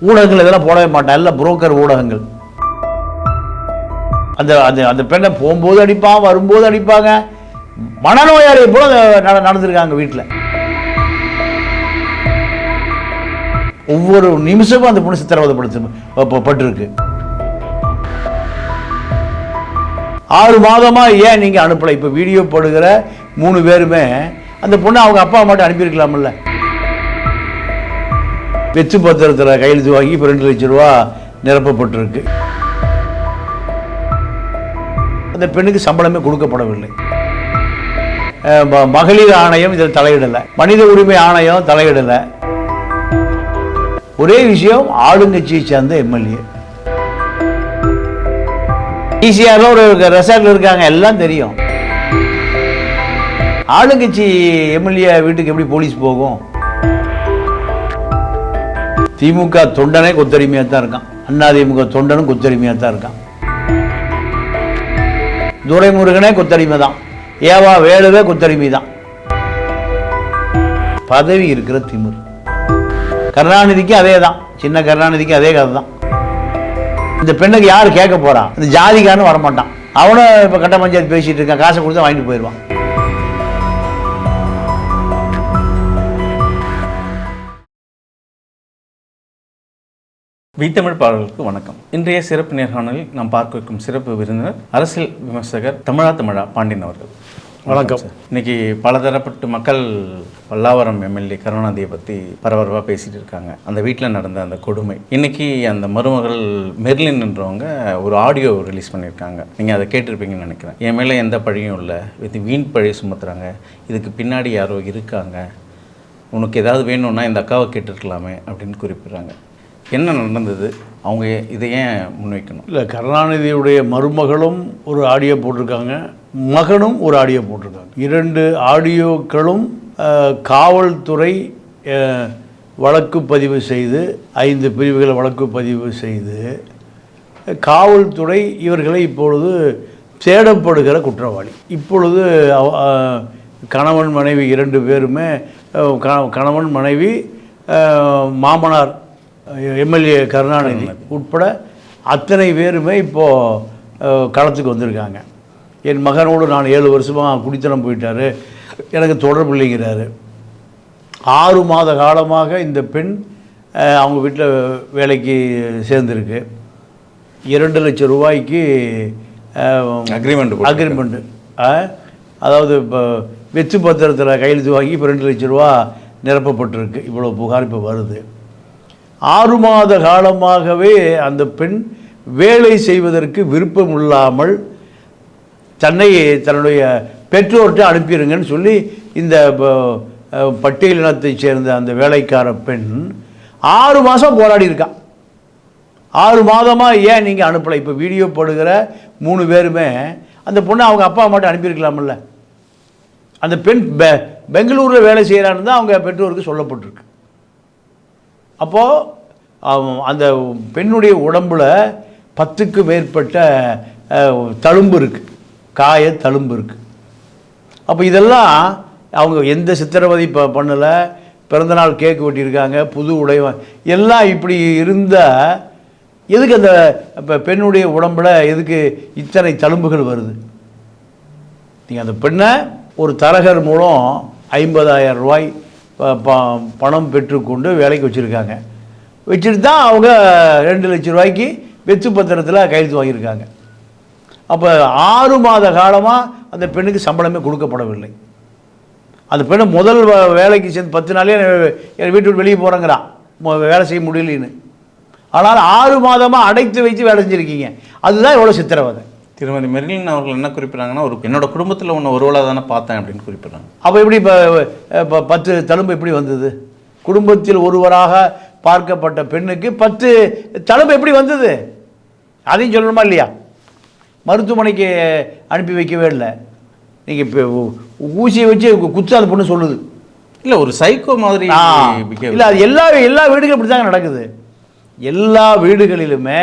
ஊடகங்கள் இதெல்லாம் போடவே மாட்டான் எல்லாம் புரோக்கர் ஊடகங்கள். அந்த அந்த அந்த பெண்ணை போகும்போது அடிப்பான் வரும்போது அடிப்பாங்க. மனநோயாளி போல நட- நடந்திருக்காங்க வீட்டில் ஒவ்வொரு நிமிஷமும் அந்த பொண்ணு சித்திரவதைப்படுத்து பட்டிருக்கு. ஆறு மாதமா ஏன் நீங்க அனுப்பல? இப்ப வீடியோ போடுகிற மூணு பேருமே அந்த பொண்ணு அவங்க அப்பா மட்டும் அனுப்பியிருக்கலாம்ல. வெச்சு பத்திரத்தில் கையெழுத்து வாங்கி இப்போ ரெண்டு லட்சம் ரூபா நிரப்பப்பட்டிருக்கு. அந்த பெண்ணுக்கு சம்பளமே கொடுக்கப்படவில்லை. ம- மகளிர் ஆணையம் இதில் தலையிடலை. மனித உரிமை ஆணையம் தலையிடலை. ஒரே விஷயம் ஆளுங்கட்சியை சேர்ந்த எம்எல்ஏ. ஈஸியாக ஒரு ரெசார்ட்ல இருக்காங்க எல்லாம் தெரியும். ஆளுங்கட்சி எம்எல்ஏ வீட்டுக்கு எப்படி போலீஸ் போகும்? திமுக தொண்டனே கொத்தடிமையாக தான் இருக்கான். திமுக தொண்டனும் கொத்தடிமையாக தான் இருக்கான். துரைமுருகனே கொத்தடிமை தான். ஏவா வேலுவே கொத்தடிமை தான். பதவி இருக்கிற திமுக கருணாநிதிக்கு அதே தான். சின்ன கருணாநிதிக்கு அதே கதை தான். இந்த பெண்ணுக்கு யார் கேட்க போறான் இந்த ஜாதிக்காரனு வரமாட்டான். அவனும் இப்போ கட்ட பஞ்சாயத்து பேசிட்டு இருக்கான். காசை கொடுத்தா வாங்கிட்டு போயிடுவான். வீட்டமிழ் பாடல்களுக்கு வணக்கம். இன்றைய சிறப்பு நேர்காணலில் நாம் பார்க்க வைக்கும் சிறப்பு விருந்தினர் அரசியல் விமர்சகர் தமிழா தமிழா பாண்டியன் அவர்கள். வணக்கம். இன்னைக்கு பலதரப்பட்டு மக்கள் பல்லாவரம் எம்எல்ஏ கருணாநிதியை பற்றி பரபரப்பாக பேசிட்டு இருக்காங்க. அந்த வீட்டில் நடந்த அந்த கொடுமை. இன்னைக்கு அந்த மருமகள் மெர்லின் என்றவங்க ஒரு ஆடியோ ரிலீஸ் பண்ணியிருக்காங்க. நீங்கள் அதை கேட்டிருப்பீங்கன்னு நினைக்கிறேன். என் மேலே எந்த பழியும் இல்லை. இது வீண் பழி சுமத்துறாங்க. இதுக்கு பின்னாடி யாரோ இருக்காங்க. உனக்கு ஏதாவது வேணும்னா இந்த அக்காவை கேட்டிருக்கலாமே அப்படின்னு குறிப்பிடுறாங்க. என்ன நடந்தது? அவங்க இதை ஏன் முன்வைக்கணும்? இல்லை கருணாநிதியுடைய மருமகளும் ஒரு ஆடியோ போட்டிருக்காங்க. மகனும் ஒரு ஆடியோ போட்டிருக்காங்க. இரண்டு ஆடியோக்களும் காவல்துறை வழக்கு பதிவு செய்து ஐந்து பிரிவுகளை வழக்கு பதிவு செய்து காவல்துறை இவர்களை இப்பொழுது தேடப்படுகிற குற்றவாளி. இப்பொழுது அவ- கணவன் மனைவி இரண்டு பேருமே கணவன் மனைவி மாமனார் எம்எல்ஏ கருணாநிதி உட்பட அத்தனை பேருமே இப்போது களத்துக்கு வந்திருக்காங்க. என் மகனோடு நான் ஏழு வருஷமாக குடித்தனம் போயிட்டாரு. எனக்கு தொடர்பு இல்லைங்கிறாரு. ஆறு மாத காலமாக இந்த பெண் அவங்க வீட்டில் வேலைக்கு சேர்ந்துருக்கு. இரண்டு லட்சம் ரூபாய்க்கு போட்டிருக்காங்க. அக்ரிமெண்ட்டு அதாவது இப்போ வெச்சு பத்திரத்தில் கையெழுத்து வாங்கி இப்போ ரெண்டு லட்சம் ரூபா நிரப்பப்பட்டிருக்கு. இவ்வளோ புகார் இப்போ வருது. ஆறு மாத காலமாகவே அந்த பெண் வேலை செய்வதற்கு விருப்பம் இல்லாமல் தன்னை தன்னுடைய பெற்றோர்கிட்ட அனுப்பிடுங்கன்னு சொல்லி இந்த பட்டியலினத்தைச் சேர்ந்த அந்த வேலைக்கார பெண் ஆறு மாதம் போராடி இருக்கான் ஆறு மாதமாக ஏன் நீங்கள் அனுப்பலை? இப்போ வீடியோ போடுகிற மூணு பேருமே அந்த பொண்ணை அவங்க அப்பா மட்டும் அனுப்பியிருக்கலாம்ல. அந்த பெண் பெ பெங்களூரில் வேலை செய்கிறான்னு தான் அவங்க பெற்றோருக்கு சொல்லப்பட்டிருக்கு. அப்போது அந்த பெண்ணுடைய உடம்புல பத்துக்கு மேற்பட்ட தழும்பு இருக்குது காய தழும்பு இருக்குது அப்போ இதெல்லாம் அவங்க எந்த சித்திரவதை ப பண்ணலை. பிறந்தநாள் கேக் வெட்டியிருக்காங்க புது உடை எல்லாம் இப்படி இருந்தால் எதுக்கு அந்த இப்போ பெண்ணுடைய உடம்புல எதுக்கு இத்தனை தழும்புகள் வருது? நீங்கள் அந்த பெண்ணை ஒரு தரகர் மூலம் ஐம்பதாயிரம் ரூபாய் பணம் பெற்றுக்கொண்டு வேலைக்கு வச்சுருக்காங்க. வச்சுட்டு தான் அவங்க ரெண்டு லட்சம் ரூபாய்க்கு வெற்று பத்திரத்தில் கையெழுத்து வாங்கியிருக்காங்க. அப்போ ஆறு மாத காலமாக அந்த பெண்ணுக்கு சம்பளமே கொடுக்கப்படவில்லை. அந்த பெண்ணை முதல் வேலைக்கு சேர்ந்து பத்து நாளே என் வீட்டு விட்டு வெளியே போகிறேங்கிறான் வேலை செய்ய முடியலன்னு. ஆனால் ஆறு மாதமாக அடைத்து வைத்து வேலை செஞ்சுருக்கீங்க. அதுதான் எவ்வளோ சித்திரவதை. திருமதி மெர்லின் அவர்கள் என்ன குறிப்பிட்றாங்கன்னா ஒரு என்னோட குடும்பத்தில் ஒன்று ஒருவளாக தானே பார்த்தேன் அப்படின்னு குறிப்பிட்றாங்க. அப்போ எப்படி இப்போ பத்து தழும்பு எப்படி வந்தது? குடும்பத்தில் ஒருவராக பார்க்கப்பட்ட பெண்ணுக்கு பத்து தழும்பு எப்படி வந்தது? அதையும் சொல்லணுமா இல்லையா? மருத்துவமனைக்கு அனுப்பி வைக்கவே இல்லை. நீங்கள் இப்போ ஊசியை வச்சு குத்து அந்த பொண்ணு சொல்லுது. இல்லை ஒரு சைக்கோ மாதிரி இல்ல அது எல்லா எல்லா வீடுகளும் இப்படி தாங்க நடக்குது. எல்லா வீடுகளிலுமே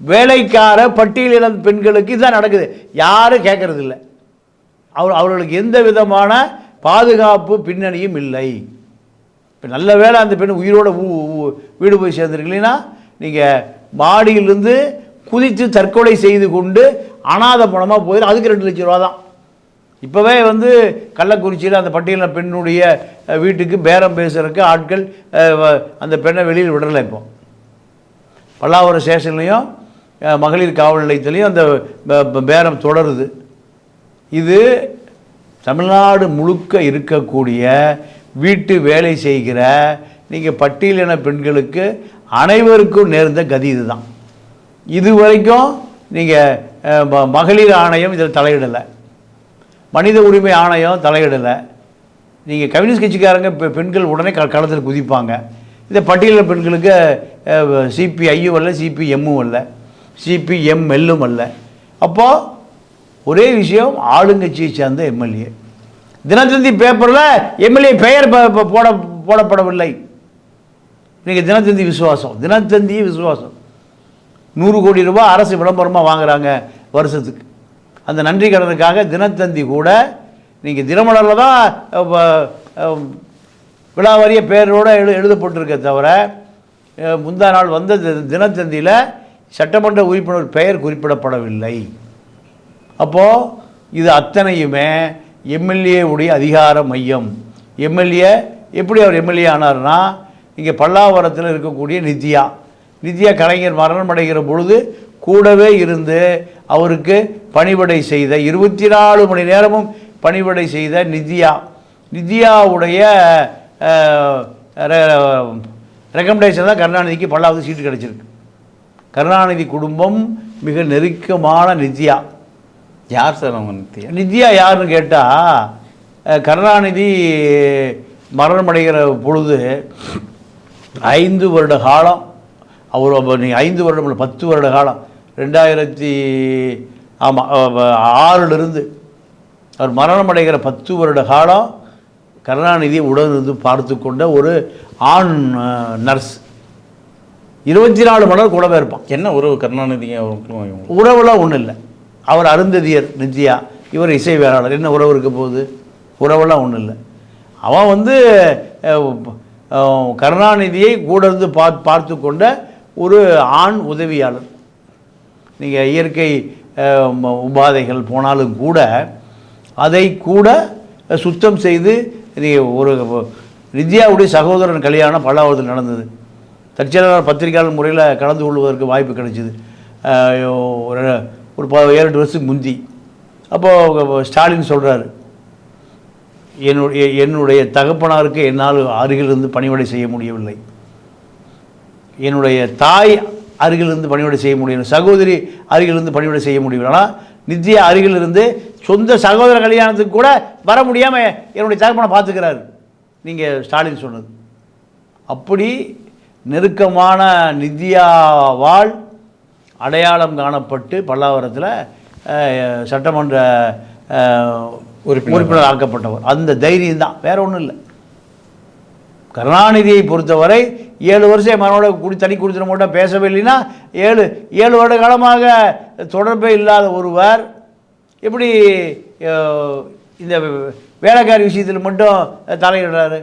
வேலைக்கார பட்டியலின பெண்களுக்கு இதுதான் நடக்குது. யாரும் கேட்கறது இல்லை அவர் அவர்களுக்கு எந்த விதமான பாதுகாப்பு பின்னணியும் இல்லை. இப்போ நல்ல வேளை அந்த பெண் உயிரோட வீடு போய் சேர்ந்துருக்கீங்கன்னா நீங்கள் மாடியிலிருந்து குதித்து தற்கொலை செய்து கொண்டு அனாதை பணமாக போயிடும் அதுக்கு ரெண்டு லட்ச ரூபா தான் இப்போவே வந்து கள்ளக்குறிச்சியில் அந்த பட்டியலின பெண்ணுடைய வீட்டுக்கு பேரம் பேசுகிறதுக்கு ஆட்கள் அந்த பெண்ணை வெளியில் விடலை இப்போ. பல்லாவரம் ஸ்டேஷன்லேயும் மகளிர் காவல் நிலையத்திலையும் அந்த பேரம் தொடருது. இது தமிழ்நாடு முழுக்க இருக்கக்கூடிய வீட்டு வேலை செய்கிற நீங்கள் பட்டியலின பெண்களுக்கு அனைவருக்கும் நேர்ந்த கதி இதுதான். இது வரைக்கும் நீங்கள் மகளிர் ஆணையம் இதில் தலையிடலை. மனித உரிமை ஆணையம் தலையிடலை. நீங்கள் கம்யூனிஸ்ட் கட்சிக்காரங்க இப்போ பெண்கள் உடனே க களத்தில் குதிப்பாங்க. இதை பட்டியலின பெண்களுக்கு சிபிஐயும் இல்லை சிபிஎம்மும் இல்லை சிபிஎம்எல்லும் அல்ல. அப்போது ஒரே விஷயம் ஆளுங்கட்சியை சேர்ந்த எம்எல்ஏ தினத்தந்தி பேப்பரில் எம்எல்ஏ பெயர் போட போடப்படவில்லை. நீங்கள் தினத்தந்தி விசுவாசம். தினத்தந்தி விசுவாசம். நூறு கோடி ரூபாய் அரசு விளம்பரமாக வாங்குறாங்க வருஷத்துக்கு. அந்த நன்றி கடனுக்காக தினத்தந்தி கூட நீங்கள் தினமலரில் தான் விழாவாரிய பேரோடு எழு எழுதப்பட்டிருக்க தவிர முந்தா நாள் வந்த தி- தினத்தந்தியில் சட்டமன்ற உறுப்பினர் பெயர் குறிப்பிடப்படவில்லை. அப்போது இது அத்தனையுமே எம்எல்ஏவுடைய அதிகார மையம். எம்எல்ஏ எப்படி அவர் எம்எல்ஏ ஆனார்னா இங்கே பல்லாவரத்தில் இருக்கக்கூடிய நித்யா. நித்யா கலைஞர் மரணம் அடைகிற பொழுது கூடவே இருந்து அவருக்கு பணிவிடை செய்த இருபத்தி நாலு மணி நேரமும் பணிவிடை செய்த நித்யா. நித்யாவுடைய ரெக்கமெண்டேஷன் தான் கருணாநிதிக்கு பல்லாவது சீட்டு கிடச்சிருக்கு. கருணாநிதி குடும்பம் மிக நெருக்கமான நித்யா யார் சார் அவங்க நித்யா நித்யா யாருன்னு கேட்டால் கருணாநிதி மரணமடைகிற பொழுது ஐந்து வருட காலம் அவர் நீ ஐந்து வருடம் இல்லை, பத்து வருட காலம் ரெண்டாயிரத்தி ஆமாம் ஆறிலிருந்து அவர் மரணமடைகிற பத்து வருட காலம் கருணாநிதி உடனிருந்து பார்த்து கொண்ட ஒரு ஆண் நர்ஸ். இருபத்தி நாலு மணி நேரம் கூடவே இருப்பான். என்ன உறவு இவங்களுக்கும்? உறவுலாம் ஒன்றும் இல்லை. அவர் அருந்ததியர் நித்யா இவர் இசை வேளாளர் என்ன உறவு இருக்க போகுது? உறவெல்லாம் ஒன்றும் இல்லை. அவன் வந்து கருணாநிதியை கூட இருந்து பார்த்து பார்த்து கொண்ட ஒரு ஆண் உதவியாளர். நீங்கள் இயற்கை உபாதைகள் போனாலும் கூட அதை கூட சுத்தம் செய்து நீ ஒரு நித்யாவுடைய சகோதரன் கல்யாணம் பல்லாவரத்தில் நடந்தது. தற்செயலாளர் பத்திரிகையாளர் முறையில் கலந்து கொள்வதற்கு வாய்ப்பு கிடைச்சிது. ஒரு ஒரு ப ஏழு எட்டு வருஷத்துக்கு முந்தி. அப்போது ஸ்டாலின் சொல்கிறாரு என்னுடைய என்னுடைய தகப்பனாருக்கு என்னால் அருகிலிருந்து பணிவடை செய்ய முடியவில்லை. என்னுடைய தாய் அருகிலிருந்து பணிவிடை செய்ய முடியும் சகோதரி அருகிலிருந்து பணிவிடை செய்ய முடியும் ஆனால் நித்யா அருகிலிருந்து சொந்த சகோதர கல்யாணத்துக்கு கூட வர முடியாமல் என்னுடைய தகப்பனை பார்த்துக்கிறாரு. நீங்கள் ஸ்டாலின் சொன்னது. அப்படி நெருக்கமான நித்யாவால் அடையாளம் காணப்பட்டு பல்லாவரத்தில் சட்டமன்ற உறுப்பினர். உறுப்பினர் ஆக்கப்பட்டவர். அந்த தைரியம் தான். வேற ஒன்றும் இல்லை. கருணாநிதியை பொறுத்தவரை ஏழு வருஷம் மனோட குடி தனி குடித்தன மட்டும் பேசவே இல்லைன்னா ஏழு ஏழு வருட காலமாக தொடர்பே இல்லாத ஒருவர் எப்படி இந்த வேலைக்காரி விஷயத்தில் மட்டும் தலையிடுறாரு?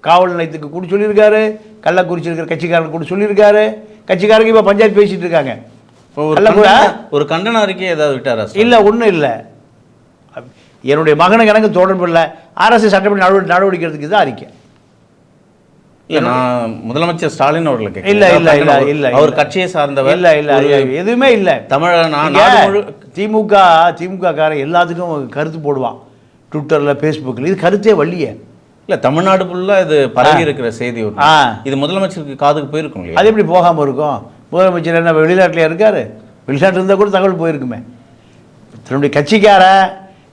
காவல் நிலையத்துக்கு கூட சொல்லியிருக்காரு கள்ளக்குறிச்சி இருக்கிற கட்சிக்காரங்க கூட சொல்லியிருக்காரு. கட்சிக்காரங்க இப்போ பஞ்சாயத்து பேசிட்டு இருக்காங்க. ஒரு கண்டன- அறிக்கை ஏதாவது விட்டாரா இல்லை ஒன்றும் இல்லை. என்னுடைய மகனுக்கு எனக்கு தொடர்பு இல்லை அரசு சட்டப்படி நடவடிக்கை நடவடிக்கை எடுத்துக்கு தான் அறிக்கை. இல்ல நான் முதலமைச்சர் ஸ்டாலின் அவர்களை கேட்கிறேன். இல்ல, இல்ல, இல்ல, இல்ல, அவர். கட்சியை சார்ந்தவர் இல்லை இல்லை எதுவுமே இல்லை. தமிழ நான் திமுக திமுக காரன் எல்லாத்துக்கும் கருத்து போடுவான். ட்விட்டரில் ஃபேஸ்புக்கில் இது கருத்தே வள்ளியே. இல்ல தமிழ்நாடு ஃபுல்லா இது பரவி இருக்கிற செய்தி ஒன்று ஆ. இது முதலமைச்சருக்கு காதுக்கு போயிருக்கும் இல்லையா? அது எப்படி போகாமல் இருக்கும்? முதலமைச்சர் என்ன வெளிநாட்டில் இருக்காரு? வெளிநாட்டில் இருந்தால் கூட தகவல் போயிருக்குமே. தன்னுடைய கட்சிக்காரன்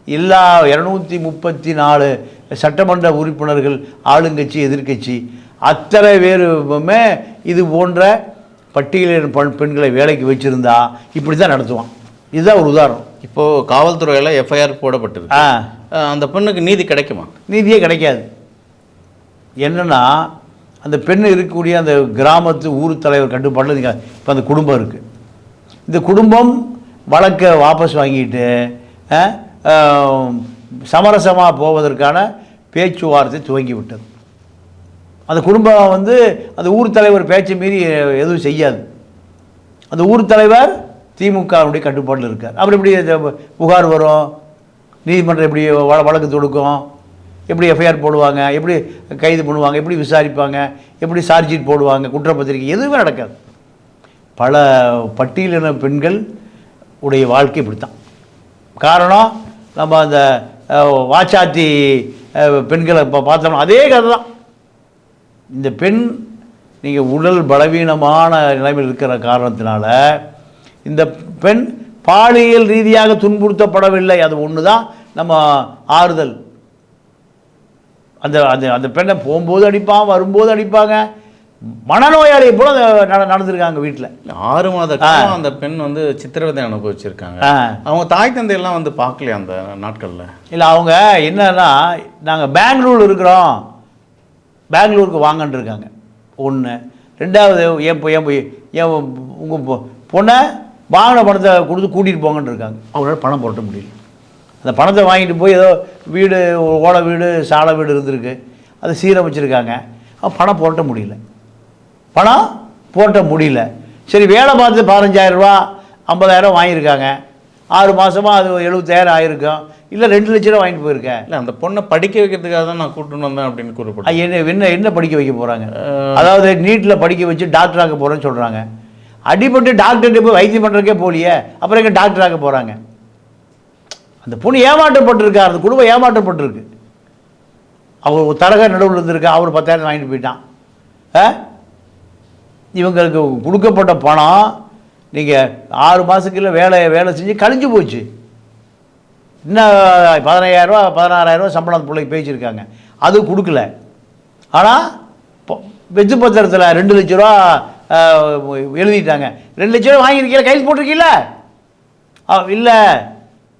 எல்லா இரநூத்தி முப்பத்தி நாலு சட்டமன்ற உறுப்பினர்கள் ஆளுங்கட்சி எதிர்க்கட்சி அத்தனை பேருமே இது போன்ற பட்டியலின பெண் பெண்களை வேலைக்கு வச்சுருந்தா இப்படி தான் நடத்துவான். இதுதான் ஒரு உதாரணம். இப்போ காவல்துறையில எஃப்ஐஆர் அஹ் அந்த பெண்ணுக்கு நீதி கிடைக்குமா? நீதியே கிடைக்காது. என்னென்னா அந்த பெண் இருக்கக்கூடிய அந்த கிராமத்து ஊர் தலைவர் கட்டுப்பாட்டில் நீங்கள் இப்போ அந்த குடும்பம் இருக்குது இந்த குடும்பம் வழக்கை வாபஸ் வாங்கிட்டு சமரசமாக போவதற்கான பேச்சுவார்த்தை துவங்கி விட்டது. அந்த குடும்பம் வந்து அந்த ஊர் தலைவர் பேச்சை மீறி எதுவும் செய்யாது. அந்த ஊர் தலைவர் திமுகவுடைய கட்டுப்பாட்டில் இருக்கார். அப்புறம் எப்படி புகார் வரும்? நீதிமன்றம் எப்படி வழ- வழக்கு தொடுக்கும்? எப்படி எஃப்ஐஆர் போடுவாங்க எப்படி கைது பண்ணுவாங்க எப்படி விசாரிப்பாங்க எப்படி சார்ஜ் ஷீட் போடுவாங்க குற்றப்பத்திரிக்கை எதுவுமே நடக்காது. பல பட்டியலின பெண்கள் உடைய வாழ்க்கை இப்படித்தான். காரணம் நம்ம அந்த வாச்சாத்தி பெண்களை இப்போ பார்த்தோம்னா அதே கதை தான் இந்த பெண் நீங்கள் உடல் பலவீனமான நிலைமையில் இருக்கிற காரணத்தினால இந்த பெண் பாலியல் ரீதியாக துன்புறுத்தப்படவில்லை. அது ஒன்று தான் நம்ம ஆறுதல். அந்த அந்த அந்த பெண்ணை போகும்போது அடிப்பான் வரும்போது அடிப்பாங்க. மனநோயாளி போல நட நடந்திருக்காங்க வீட்டில் ஆறு மாத காலம் அந்த பெண் வந்து சித்திரவதை அனுபவிச்சிருக்காங்க. அவங்க தாய் தந்தையெல்லாம் வந்து பார்க்கலையா அந்த நாட்கள்ல? இல்லை அவங்க என்னன்னா நாங்கள் பெங்களூர் இருக்கிறோம். பெங்களூருக்கு வாங்கன்னு இருக்காங்க ஒன்று ரெண்டாவது என் பொ- என் பொ- என் உங்கள் பொண்ணை வாங்கின பணத்தை கொடுத்து கூட்டிகிட்டு போங்கன்னு இருக்காங்க அவங்களால பணம் போட்ட முடியல. அந்த பணத்தை வாங்கிட்டு போய் ஏதோ வீடு ஓலை வீடு சாலை வீடு இருந்திருக்கு. அதை சீரமைச்சிருக்காங்க. பணம் போட்ட முடியல. பணம் போட்ட முடியல. சரி வேலை பார்த்து பதினஞ்சாயிரம் ரூபா ஐம்பதாயிரம் வாங்கியிருக்காங்க. ஆறு மாதமாக அது எழுபத்தாயிரம் ஆயிருக்கும். இல்லை ரெண்டு லட்ச ரூபா வாங்கிட்டு போயிருக்கேன். இல்ல அந்த பொண்ணை படிக்க வைக்கிறதுக்காக தான் நான் கூட்டிட்டு வந்தேன் அப்படின்னு கூறப்பட்டு ஐ, என்ன என்ன என்ன படிக்க வைக்க போகிறாங்க அதாவது நீட்டில் படிக்க வச்சு டாக்டர் ஆக்க போகிறேன்னு சொல்கிறாங்க அடிபட்டு டாக்டர்கிட்ட போய் வைத்தியம் பண்ணுறதுக்கே போலியே. அப்புறம் எங்கே டாக்டர் ஆக்க போகிறாங்க அந்த பொண்ணு ஏமாற்றப்பட்டிருக்கார் அந்த குடும்பம் ஏமாற்றப்பட்டிருக்கு. அவர் ஒரு தரக நடுவில் இருந்திருக்கா அவர் பத்தாயிரம் வாங்கிட்டு போயிட்டான். ஆ? இவங்களுக்கு கொடுக்கப்பட்ட பணம் நீங்கள் ஆறு மாதத்துக்குள்ள வேலை வேலை செஞ்சு கழிஞ்சு போச்சு. இன்னும் பதினையாயிரரூவா பதினாறாயிரரூவா சம்பளம் அந்த பிள்ளைக்கு பேசியிருக்காங்க. அது கொடுக்கல. ஆனால் வெச்சு பத்திரத்தில் ரெண்டு லட்ச ரூபா எழுதிட்டாங்க. ரெண்டு லட்ச ரூபா வாங்கியிருக்கீங்களா? கையில் போட்டிருக்கீங்களா? இல்லை.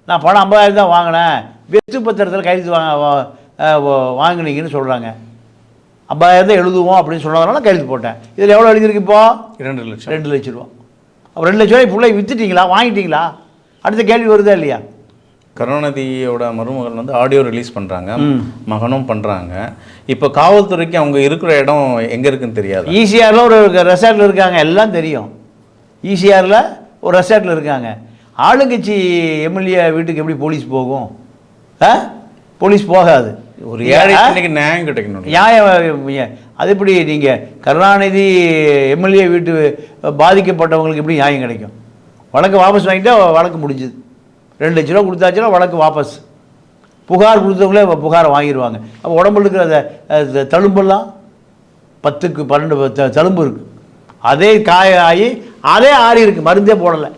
நான் பணம் ஐம்பதாயிரம் தான் வாங்கினேன். வெச்சு பத்திரத்தில் கையெழுத்து வாங்க வாங்குனீங்கன்னு சொல்கிறாங்க ஐம்பதாயிரம் தான் எழுதுவோம் அப்படின்னு சொன்னதுனால கையெழுத்து போட்டேன். இதில் எவ்வளோ எழுதியிருக்கு இப்போ? இரண்டு லட்சம். ரெண்டு லட்ச ரூபா. அப்போ ரெண்டு லட்ச ரூபாய் பிள்ளை விற்றுட்டீங்களா வாங்கிட்டீங்களா? அடுத்த கேள்வி வருதா இல்லையா? கருணாநிதியோட மருமகள் வந்து ஆடியோ ரிலீஸ் பண்றாங்க. ம். மகனும் பண்றாங்க. இப்போ காவல்துறைக்கு அவங்க இருக்கிற இடம் எங்க இருக்குன்னு தெரியாது? ஈசிஆரில் ஒரு ரெசார்ட்டில் இருக்காங்க. எல்லாம் தெரியும். ஈசிஆரில் ஒரு ரெசார்ட்டில் இருக்காங்க. ஆளுங்கட்சி எம்எல்ஏ வீட்டுக்கு எப்படி போலீஸ் போகும்? ஆ? போலீஸ் போகாது. ஒரு ஏழை நியாயம் கிடைக்கணும் நியாயம் அது எப்படி நீங்கள் கருணாநிதி எம்எல்ஏ வீட்டு பாதிக்கப்பட்டவங்களுக்கு எப்படி நியாயம் கிடைக்கும்? வழக்கு வாபஸ் வாங்கிட்டா வழக்கு முடிஞ்சுது. ரெண்டு லட்ச ரூபா கொடுத்தாச்சுன்னா வழக்கு வாபஸ். புகார் கொடுத்தவங்களே புகாரை வாங்கிடுவாங்க அப்போ உடம்புல இருக்கிற அந்த தழும்பெல்லாம் பத்துக்கு பன்னெண்டு தழும்பு இருக்குது அதே காய ஆகி அதே ஆறி இருக்குது மருந்தே போடலை.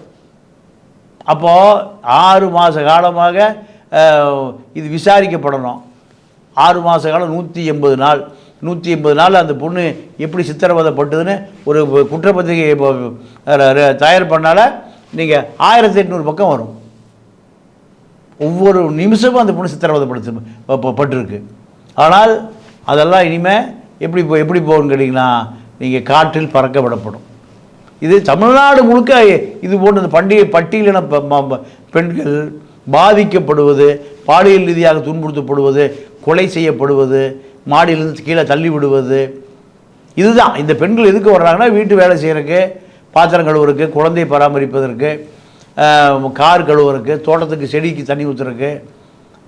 அப்போது ஆறு மாத காலமாக இது விசாரிக்கப்படணும். ஆறு மாத காலம் நூற்றி எண்பது நாள். நூற்றி எண்பது நாள் அந்த பொண்ணு எப்படி சித்திரவதைப்பட்டதுன்னு ஒரு குற்றப்பத்திரிகை இப்போ, தயார் பண்ணால நீங்கள் ஆயிரத்தி எட்நூறு பக்கம் வரும். ஒவ்வொரு நிமிஷமும் அந்த பொண்ணு சித்திரவதைப்படுத்து பட்டிருக்கு. ஆனால் அதெல்லாம் இனிமேல் எப்படி போ எப்படி போகும்னு கேட்டிங்கன்னா நீங்கள் காற்றில் பறக்க விடப்படும். இது தமிழ்நாடு முழுக்க இது போன்ற இந்த பண்டிகை பட்டியலின ப- ம- பெண்கள் பாதிக்கப்படுவது பாலியல் ரீதியாக துன்புறுத்தப்படுவது கொலை செய்யப்படுவது மாடியிலிருந்து கீழே தள்ளி விடுவது இதுதான். இந்த பெண்கள் எதுக்கு வர்றாங்கன்னா வீட்டு வேலை செய்கிறதுக்கு பாத்திரம் கழுவுறதுக்கு குழந்தையை பராமரிப்பதற்கு கார் கழுவுறதுக்கு தோட்டத்துக்கு செடிக்கு தண்ணி ஊற்றுறதுக்கு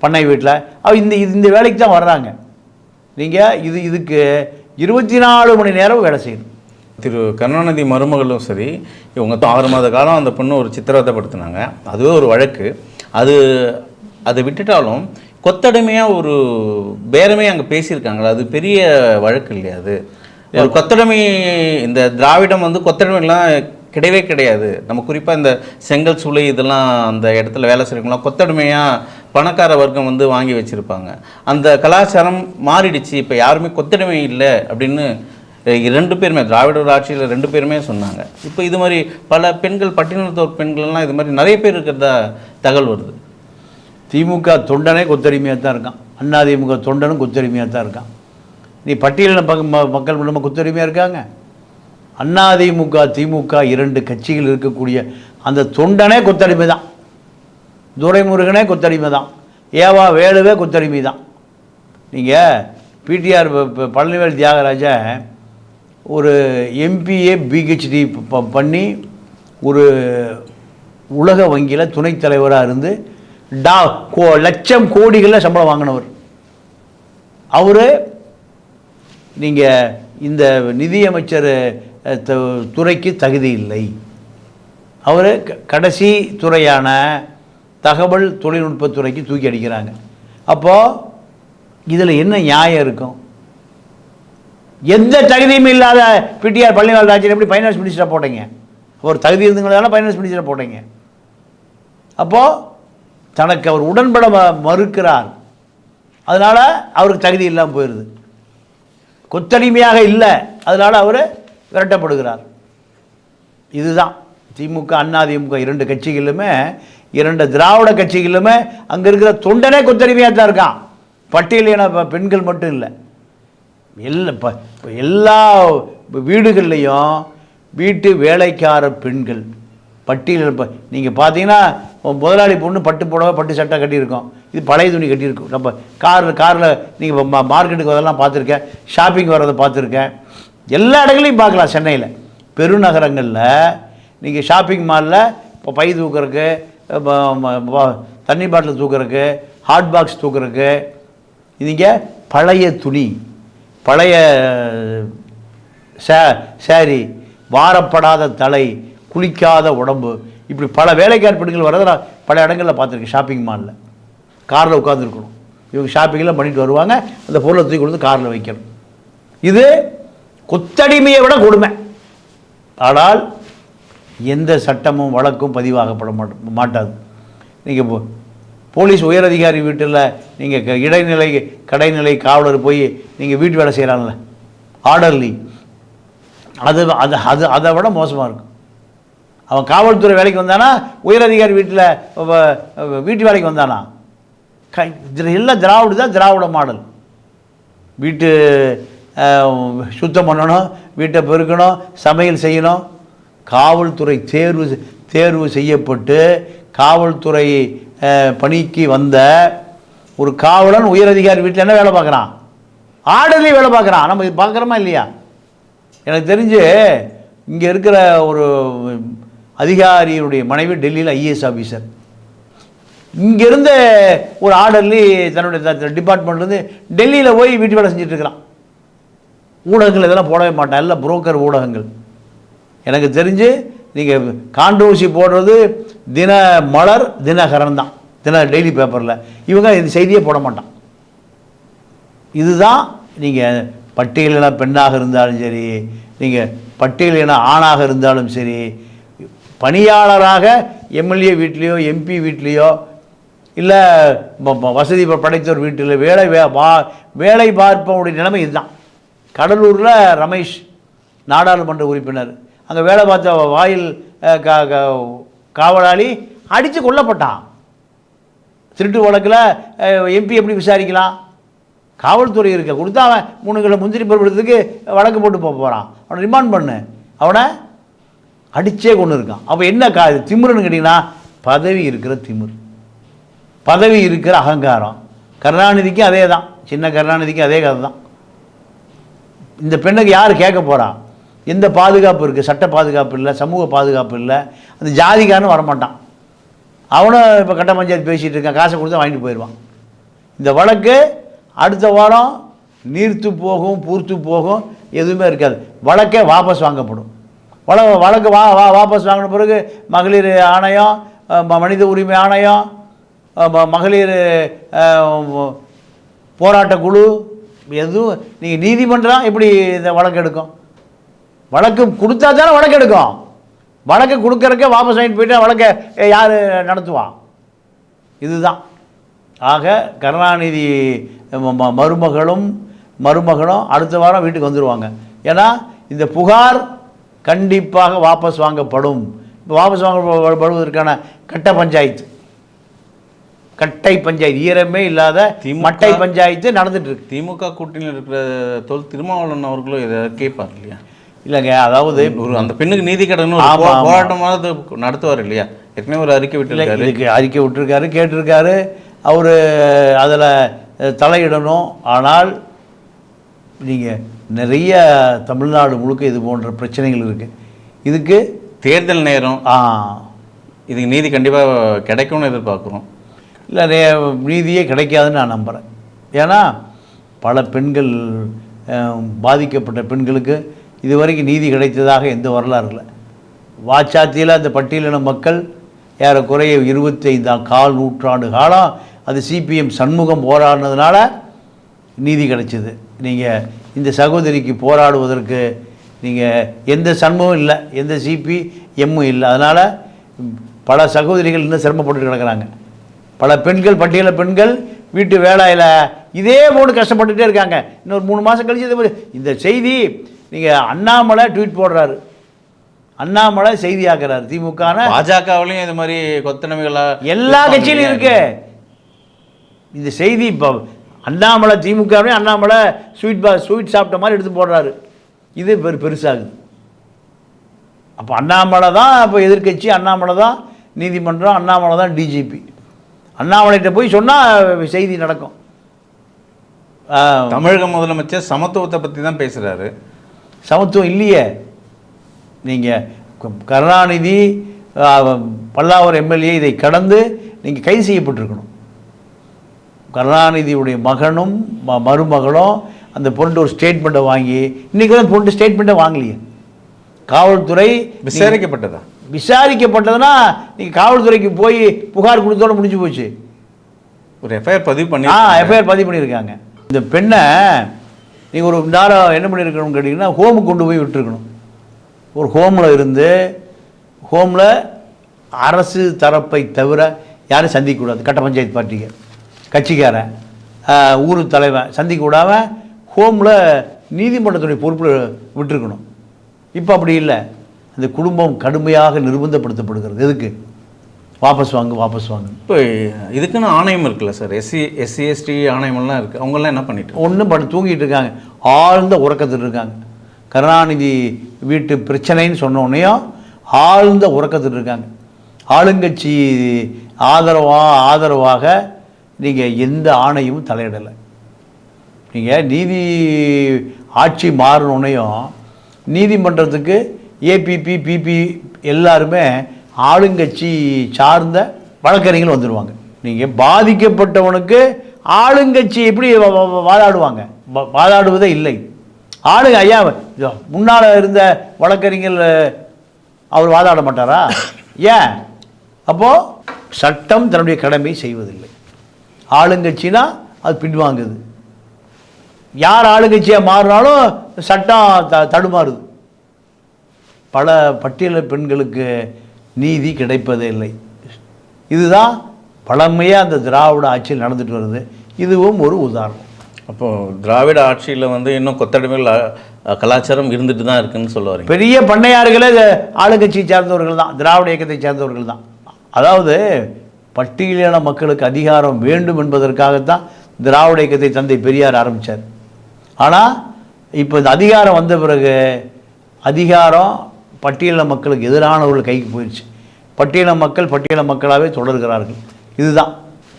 பண்ணை வீட்டில். அவ இந்த இது- இந்த வேலைக்கு தான் வர்றாங்க. நீங்கள் இது இதுக்கு இருபத்தி நாலு மணி நேரம் வேலை செய்யணும். திரு கருணாநிதி மருமகளும் சரி இவங்க ஆறு மாத காலம் அந்த பொண்ணு ஒரு சித்திரவதைப்படுத்தினாங்க அதுவே ஒரு வழக்கு. அது அதை விட்டுட்டாலும் கொத்தடிமையாக ஒரு பேரமே அங்கே பேசியிருக்காங்களா அது பெரிய வழக்கு இல்லையா அது? ஒரு கொத்தடிமை இந்த திராவிடம் வந்து கொத்தடிமைலாம் கிடையவே கிடையாது. நம்ம குறிப்பாக இந்த செங்கல் சூளை இதெல்லாம் அந்த இடத்துல வேலை செய்யறவங்களாம் கொத்தடிமையாக பணக்கார வர்க்கம் வந்து வாங்கி வச்சுருப்பாங்க. அந்த கலாச்சாரம் மாறிடுச்சு. இப்போ யாருமே கொத்தடிமை இல்லை அப்படின்னு ரெண்டு பேருமே திராவிடர் ஆட்சியில் ரெண்டு பேருமே சொன்னாங்க. இப்போ இது மாதிரி பல பெண்கள் பட்டினத்தோர் பெண்கள்லாம் இது மாதிரி நிறைய பேர் இருக்கிறதா தகவல் வருது. திமுக தொண்டனே கொத்தடிமையாக தான் இருக்கான். அண்ணா திமுக தொண்டனும் கொத்தடிமையாக தான் இருக்கான். நீ பட்டியலின பக்க ம- மக்கள் நம்ம கொத்தடிமையாக இருக்காங்க? அண்ணா திமுக திமுக இரண்டு கட்சிகள் இருக்கக்கூடிய அந்த தொண்டனே கொத்தடிமை தான். துரைமுருகனே கொத்தடிமை தான். ஏவா வேலுவே கொத்தடிமை தான். நீங்கள் பிடிஆர் பழனிவேல் தியாகராஜன் ஒரு எம்பிஏ பிஹெச்டி பண்ணி ஒரு உலக வங்கியில் துணைத் தலைவராக இருந்து டா கோ லட்சம் கோடிகளில் சம்பளம் வாங்கினவர். அவர் நீங்கள் இந்த நிதியமைச்சர் துறைக்கு தகுதி இல்லை. அவர் கடைசி துறையான தகவல் தொழில்நுட்பத்துறைக்கு தூக்கி அடிக்கிறாங்க. அப்போது இதில் என்ன நியாயம் இருக்கும்? எந்த தகுதியும் இல்லாத பிடிஆர் பழனிவால் ராஜன் எப்படி ஃபைனான்ஸ் மினிஸ்டராக போட்டீங்க? ஒரு தகுதி இருந்தவங்களால ஃபைனான்ஸ் மினிஸ்டராக போட்டீங்க. அப்போது தனக்கு அவர் உடன்பட ம- மறுக்கிறார். அதனால் அவருக்கு தகுதி இல்லாமல் போயிடுது கொத்தடிமையாக இல்லை. அதனால் அவர் விரட்டப்படுகிறார். இதுதான். திமுக அண்ணா திமுக இரண்டு கட்சிகளுமே இரண்டு திராவிட கட்சிகளுமே அங்கே இருக்கிற தொண்டனே கொத்தடிமையாக தான் இருக்கான். பட்டியலின ப- பெண்கள் மட்டும் இல்லை. எல்லா இப்போ எல்லா வீடுகள்லையும் வீட்டு வேலைக்கார பெண்கள் பட்டியல் இப்போ நீங்கள் பார்த்தீங்கன்னா முதலாளி பொண்ணு பட்டு புடவை பட்டு சட்டை கட்டியிருக்கோம். இது பழைய துணி கட்டியிருக்கும். நம்ம காரில் காரில் நீங்கள் மார்க்கெட்டுக்கு வரதெல்லாம் பார்த்துருக்கேன் ஷாப்பிங் வர்றதை பார்த்துருக்கேன் எல்லா இடங்களையும் பார்க்கலாம் சென்னையில். பெருநகரங்களில் நீங்கள் ஷாப்பிங் மாலில் இப்போ பை தூக்குறதுக்கு தண்ணி பாட்டில் தூக்குறதுக்கு ஹாட் பாக்ஸ் தூக்குறதுக்கு இதுங்க பழைய துணி. பழைய சே சேரி வாரப்படாத தலை குளிக்காத உடம்பு இப்படி பல வேலைக்கார் பெண்கள் வரதை நான் பல இடங்களில் பார்த்துருக்கேன் ஷாப்பிங் மாலில் காரில் உட்காந்துருக்கணும் இவங்க ஷாப்பிங்கெல்லாம் பண்ணிட்டு வருவாங்க அந்த பொருளை தூக்கி கொண்டு காரில் வைக்கணும். இது கொத்தடிமையை விட கொடுமை. ஆனால் எந்த சட்டமும் வழக்கும் பதிவாகப்பட மாட்டாது. நீங்கள் போலீஸ் உயரதிகாரி வீட்டில் நீங்கள் இடைநிலை கடைநிலை காவலர் போய் நீங்கள் வீட்டு வேலை செய்கிறாங்கல்ல ஆர்டர்லி. அது அது அது அதை விட மோசமாக இருக்கும். அவன் காவல்துறை வேலைக்கு வந்தானா உயரதிகாரி வீட்டில் வீட்டு வேலைக்கு வந்தானா? க எல்லாம் திராவிட தான் திராவிட மாடல். வீட்டு சுத்தம் பண்ணணும் வீட்டை பெருக்கணும் சமையல் செய்யணும். காவல்துறை தேர்வு தேர்வு செய்யப்பட்டு காவல்துறை பணிக்கு வந்த ஒரு காவலன் உயரதிகாரி வீட்டில் என்ன வேலை பார்க்குறான்? ஆர்டர்லேயும் வேலை பார்க்குறான். நம்ம பார்க்குறோமா இல்லையா? எனக்கு தெரிஞ்சு இங்கே இருக்கிற ஒரு அதிகாரியுடைய மனைவி டெல்லியில் ஐஏஎஸ் ஆஃபீஸர் இங்கேருந்து ஒரு ஆர்டர்லி தன்னுடைய டிபார்ட்மெண்ட்லேருந்து டெல்லியில் போய் வீட்டு வேலை செஞ்சிட்ருக்கிறான் ஊடகங்கள் இதெல்லாம் போடவே மாட்டான். எல்லாம் புரோக்கர் ஊடகங்கள். எனக்கு தெரிஞ்சு நீங்கள் காண்டூசி போடுறது தின மலர் தினகரன் தான். தின டெய்லி பேப்பரில் இவங்க இந்த செய்தியே போட மாட்டான். இதுதான் நீங்கள் பட்டியலின பெண்ணாக இருந்தாலும் சரி நீங்கள் பட்டியலின ஆணாக இருந்தாலும் சரி பணியாளராக எம்எல்ஏ வீட்லேயோ எம்பி வீட்லேயோ இல்லை வசதி படைத்தோர் வீட்டில் வேலை வே வா வேலை பார்ப்பவனுடைய நிலைமை இதுதான். கடலூரில் ரமேஷ் நாடாளுமன்ற உறுப்பினர். அங்கே வேலை பார்த்த வாயில் காவலாளி அடித்து கொல்லப்பட்டான். திருட்டு வழக்கில் எம்பி எப்படி விசாரிக்கலாம்? காவல்துறை இருக்க கொடுத்தா அவன் மூணு கிலோ முந்திரி பருவத்துக்கு வழக்கு போட்டு போக போகிறான் அவனை ரிமாண்ட் பண்ணு. அவனை அடித்தே கொண்டு இருக்கான். அப்போ என்ன கா திமிருன்னு கேட்டிங்கன்னா பதவி இருக்கிற திமிர். பதவி இருக்கிற அகங்காரம். கருணாநிதிக்கும் அதே தான் சின்ன கருணாநிதிக்கும் அதே கதை தான் இந்த பெண்ணுக்கு யார் கேட்க போகிறான் எந்த பாதுகாப்பு இருக்குது சட்ட பாதுகாப்பு இல்லை சமூக பாதுகாப்பு இல்லை. அந்த ஜாதிக்காரனும் வரமாட்டான். அவனும் இப்போ கட்ட பஞ்சாயத்து பேசிகிட்டு இருக்கான். காசை கொடுத்து வாங்கிட்டு போயிடுவான். இந்த வழக்கு அடுத்த வாரம் நீர்த்து போகும் பூர்த்து போகும் எதுவுமே இருக்காது. வழக்கே வாபஸ் வாங்கப்படும். வழ வழக்கு வா வா வாபஸ் வாங்கின பிறகு மகளிர் ஆணையம் ம- மனித உரிமை ஆணையம் மகளிர் போராட்ட குழு எதுவும் நீங்கள் நீதிமன்றம் எப்படி இந்த வழக்கு எடுக்கும்? வழக்கு கொடுத்தா தானே வழக்கு எடுக்கும். வழக்கு கொடுக்கறக்கே வாபஸ் வாங்கிட்டு போயிட்டா வழக்கை யார் நடத்துவான் இதுதான். ஆக கருணாநிதி மருமகளும் மருமகனும் அடுத்த வாரம் வீட்டுக்கு வந்துடுவாங்க ஏன்னா இந்த புகார் கண்டிப்பாக வாபஸ் வாங்கப்படும். இப்போ வாபஸ் வாங்கப்படுவதற்கான கட்ட பஞ்சாயத்து. கட்டை பஞ்சாயத்து. ஈரமே இல்லாத மட்டை பஞ்சாயத்து நடந்துட்டு இருக்கு. திமுக கூட்டணியில் இருக்கிற தொல் திருமாவளவன் அவர்களும் இதை கேட்பார் இல்லையா? இல்லைங்க அதாவது ஒரு அந்த பெண்ணுக்கு நீதி ஆமா. போராட்டமானது நடத்துவார் இல்லையா? ஏற்கனவே ஒரு அறிக்கை இதுக்கு அறிக்கை விட்டுருக்காரு கேட்டிருக்காரு. அவர் அதில் தலையிடணும். ஆனால் நீங்கள் நிறைய தமிழ்நாடு முழுக்க இது போன்ற பிரச்சனைகள் இருக்குது இதுக்கு தேர்தல் நேரம். ஆ. இதுக்கு நீதி கண்டிப்பாக கிடைக்கும்னு எதிர்பார்க்குறோம். இல்லை நீதியே கிடைக்காதுன்னு நான் நம்புகிறேன் ஏன்னா பல பெண்கள் பாதிக்கப்பட்ட பெண்களுக்கு இதுவரைக்கும் நீதி கிடைத்ததாக எந்த வரலாறு இல்லை. வாச்சாத்தியில் அந்த பட்டியலின மக்கள் ஏறக்குறைய இருபத்தைந்தாம் கால் நூற்றாண்டு காலம் அது சிபிஎம் சண்முகம் போராடினதுனால நீதி கிடைச்சிது. நீங்கள் இந்த சகோதரிக்கு போராடுவதற்கு நீங்கள் எந்த சண்முகம் இல்லை எந்த சிபி எம்மும் இல்லை. அதனால் பல சகோதரிகள் இன்னும் சிரமப்பட்டு கிடக்குறாங்க. பல பெண்கள் பட்டியல பெண்கள் வீட்டு வேலையில் இதே போட்டு கஷ்டப்பட்டுகிட்டே இருக்காங்க. இன்னொரு மூணு மாதம் கழிச்சு இந்த செய்தி நீங்கள் அண்ணாமலை ட்வீட் போடுறாரு. அண்ணாமலை செய்தியாக்குறாரு திமுகன. பாஜகவிலையும் இது மாதிரி கொத்தனமைகளா எல்லா கட்சியிலும் இருக்கு. இந்த செய்தி இப்போ அண்ணாமலை திமுகவே அண்ணாமலை ஸ்வீட் பா ஸ்வீட் சாப்பிட்ட மாதிரி எடுத்து போடுறாரு. இது பெரு பெருசாகுது. அப்போ அண்ணாமலை தான் இப்போ எதிர்க்கட்சி அண்ணாமலை தான் நீதிமன்றம் அண்ணாமலை தான் டிஜிபி அண்ணாமலைகிட்ட போய் சொன்னால் செய்தி நடக்கும். தமிழக முதலமைச்சர் சமத்துவத்தை பற்றி தான் பேசுகிறாரு சமத்துவம் இல்லையே. நீங்கள் கருணாநிதி ஆ, பல்லாவரம் எம்எல்ஏ இதை கடந்து நீங்கள் கைது செய்யப்பட்டிருக்கணும். கருணாநிதியுடைய மகனும் ம- மருமகளும் அந்த பொண்ணு ஒரு ஸ்டேட்மெண்ட்டை வாங்கி இன்றைக்கி தான் பொண்ணு ஸ்டேட்மெண்ட்டை வாங்கலையே. காவல்துறை விசாரிக்கப்பட்டதா? விசாரிக்கப்பட்டதுன்னா நீங்கள் காவல்துறைக்கு போய் புகார் கொடுத்தோட முடிஞ்சு போச்சு. ஒரு எஃப்ஐஆர் பதிவு பண்ணி ஆ எஃப்ஐஆர் பதிவு பண்ணியிருக்காங்க இந்த பெண்ணை நீங்கள் ஒரு நேரம் என்ன பண்ணியிருக்கணும்னு கேட்டிங்கன்னா ஹோமுக்கு கொண்டு போய் விட்டுருக்கணும். ஒரு ஹோமில் இருந்து ஹோமில் அரசு தரப்பை தவிர யாரும் சந்திக்கக்கூடாது. கட்ட பஞ்சாயத்து பார்ட்டிக்கு கட்சிக்காரன் ஊர் தலைவன் சந்திக்க ஹோமில் நீதிமன்றத்துடைய பொறுப்பில் விட்டுருக்கணும். இப்போ அப்படி இல்லை. அந்த குடும்பம் கடுமையாக நிர்பந்தப்படுத்தப்படுகிறது. எதுக்கு? வாபஸ் வாங்கு வாபஸ் வாங்கு. இப்போ இதுக்குன்னு ஆணையம் இருக்குல்ல சார்? எஸ்சி எஸ்சி எஸ்டி ஆணையமெல்லாம் இருக்குது அவங்கெல்லாம் என்ன பண்ணிட்டு ஒன்றும் படு தூங்கிட்டு இருக்காங்க. ஆழ்ந்த உறக்கத்தில் இருக்காங்க. கருணாநிதி வீட்டு பிரச்சனைன்னு சொன்ன உடனேயும் ஆழ்ந்த உறக்கத்தில் இருக்காங்க. ஆளுங்கட்சி ஆதரவா ஆதரவாக நீங்கள் எந்த ஆணையும் தலையிடலை. நீங்கள் நீதி ஆட்சி மாறினோடனையும் நீதிமன்றத்துக்கு ஏபிபி பிபி எல்லாருமே ஆளுங்கட்சி சார்ந்த வழக்கறிஞர்கள் வந்துடுவாங்க நீங்கள் பாதிக்கப்பட்டவனுக்கு ஆளுங்கட்சி எப்படி வ- வாதாடுவாங்க? வாதாடுவதே இல்லை. ஆளுங்க ஐயா முன்னால் இருந்த வழக்கறிஞர் அவர் வாதாட மாட்டாரா? ஏன்? அப்போது சட்டம் தன்னுடைய கடமை செய்வதில்லை. ஆளுங்கட்சினா அது பின்வாங்குது. யார் ஆளுங்கட்சியாக மாறினாலும் சட்டம் த தடுமாறுது. பல பட்டியல பெண்களுக்கு நீதி கிடைப்பதே இல்லை. இதுதான் பழமையாக அந்த திராவிட ஆட்சியில் நடந்துட்டு வருது. இதுவும் ஒரு உதாரணம். அப்போது திராவிட ஆட்சியில் வந்து இன்னும் கொத்தடிமைகள் கலாச்சாரம் இருந்துட்டு தான் இருக்குன்னு சொல்ல வரீங்க. பெரிய பண்ணையார்களே ஆளுங்கட்சியை சேர்ந்தவர்கள் தான் திராவிட இயக்கத்தை சேர்ந்தவர்கள் தான். அதாவது பட்டியலின மக்களுக்கு அதிகாரம் வேண்டும் என்பதற்காகத்தான் திராவிட இயக்கத்தை தந்தை பெரியார் ஆரம்பித்தார் ஆனால் இப்போ இந்த அதிகாரம் வந்த பிறகு அதிகாரம் பட்டியலின மக்களுக்கு எதிரானவர்கள் கைக்கு போயிடுச்சு. பட்டியலின மக்கள் பட்டியலின மக்களாகவே தொடர்கிறார்கள். இதுதான்.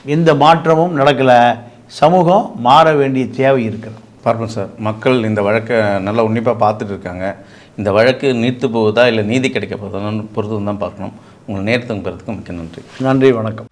எந்த மாற்றமும் நடக்கலை. சமூகம் மாற வேண்டிய தேவை இருக்கிறது. பார்ப்போம் சார். மக்கள் இந்த வழக்கை நல்லா உன்னிப்பாக பார்த்துட்டு இருக்காங்க. இந்த வழக்கு நீர்த்து போகுதா இல்லை நீதி கிடைக்க போகுதான்னு பொறுத்து தான் பார்க்கணும். உங்கள் நேரத்துக்கு பெறதுக்கு மிக்க நன்றி. நன்றி வணக்கம்.